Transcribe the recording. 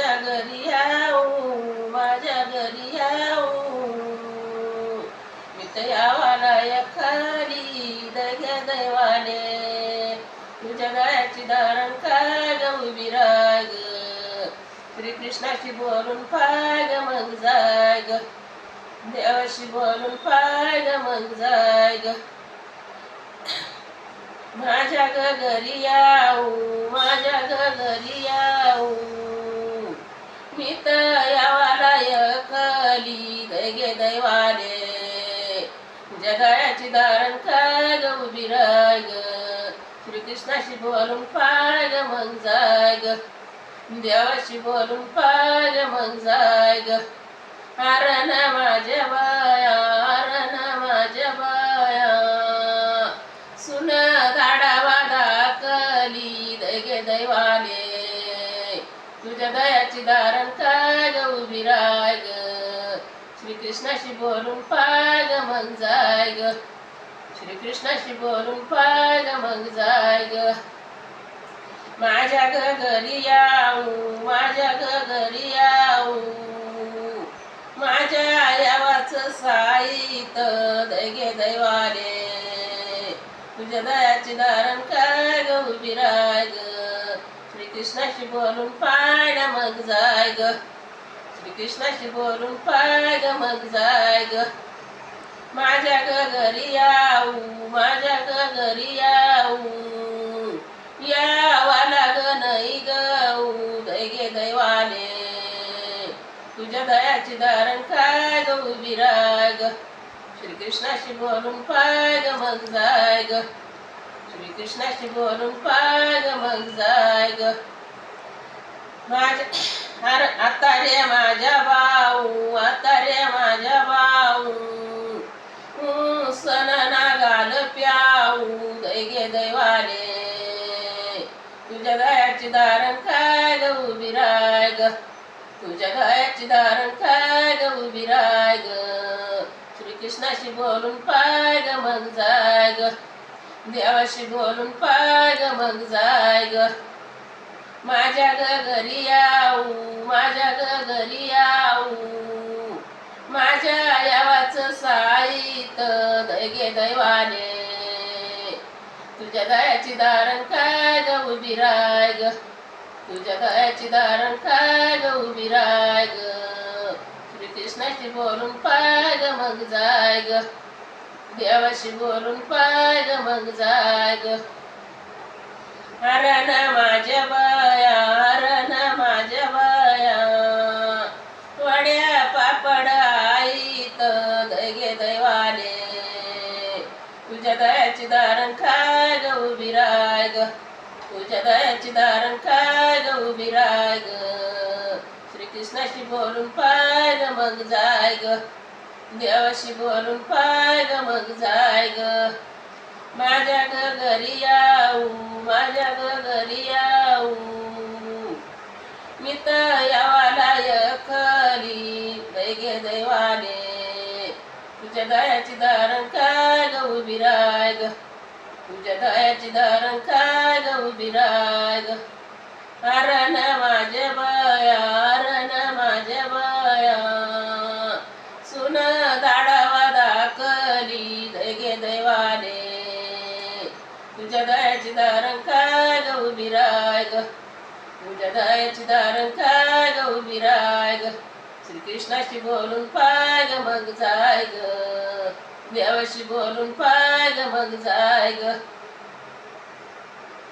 माझ्या घरी याऊ माझ्या घरी याऊ मी तर यावाला खाली दग्या दैवाने तुझ्या गायाची दारण काय ग उभी राग श्रीकृष्णाशी बोलून पाय ग मग जाय ग देवाशी बोलून पाय ग मग जाय ग माझ्या ग घरी याऊ माझ्या ग घरी याऊ यकली दैगे दैवाले जगायाची दारण काय ग उभी राय ग श्रीकृष्णाशी बोलून पाय ग मग जाय ग देवाशी बोलून पाय ग मग जाय ग हरण माझ्या बाया हरण माझ्या बाया. सुन गाडावा दाकली दैगे दैवाले तुझ्या दयाची दारण काय कृष्णाशी बोलून पाय ग मग जाय ग श्रीकृष्णाशी बोलून पाय ग मग जाय ग माझ्या ग घरी याऊ माझ्या ग घरी याऊ. माझ्या आयावाच साईत दैगे दैवाले. तुझ्या दयाची दारण काय ग उभी राय ग श्रीकृष्णाशी बोलून पाय मग जाय ग श्रीकृष्णाशी बोलून पाय ग मग जाय ग माझ्या ग घरी याऊ माझ्या ग घरी याऊ यावा लाग नाही गऊ दैगे दैवाले तुझ्या दयाची दारण काय ग उभी राय ग श्रीकृष्णाशी बोलून पाय ग मग जाय ग श्रीकृष्णाशी बोलून पाय ग मग जाय ग माझ्या अरे आता रे माझ्या भाऊ आता रे माझ्या भाऊ. सणना सन प्याऊ दैगे दैवाले. तुझ्या दयाची दारण काय ग उभी राय ग? तुझ्या दयाची दारण काय ग उभी राय ग? श्रीकृष्णाशी बोलून पाय ग मग जाय ग. देवाशी बोलून पाय ग मग जाय ग. माझ्या ग घरी आऊ माझ्या ग घरी आऊ माझ्या यावाच साईत दैगे दैवाने. तुझ्या दयाची दारण काय ग उभी राय ग? तुझ्या दयाची दारण काय ग उभी राय ग? श्रीकृष्णाशी बोलून पाय ग मग जाय ग. देवाशी बोलून पाय ग मग जाय ग. हरण माझ्या बाया हरण माझ्या बाया. वड्या पापड आईत दैगे दैवाले. तुझ्या दयाची दारण काय ग उभी राय ग तुझ्या दयाची दारण काय ग उभी राय ग श्रीकृष्णाशी बोलून पाय ग मग जाय ग देवाशी बोलून पाय ग मग जाय ग माझ्या घरी आऊ माझ्या घरी आऊ. मी तर यावाला यखली दैगे दैवाले. तुझ्या दयाची दारण काय ग उभी राय ग तुझ्या दयाची दारण काय ग उभी राय ग हरण माझ्या बाया दारण काय ग उभी राय ग तुझ्या दयाची दारण काय ग उभी राय ग श्रीकृष्णाशी बोलून पाय ग मग जाय ग देवाशी बोलून पाय ग मग जाय ग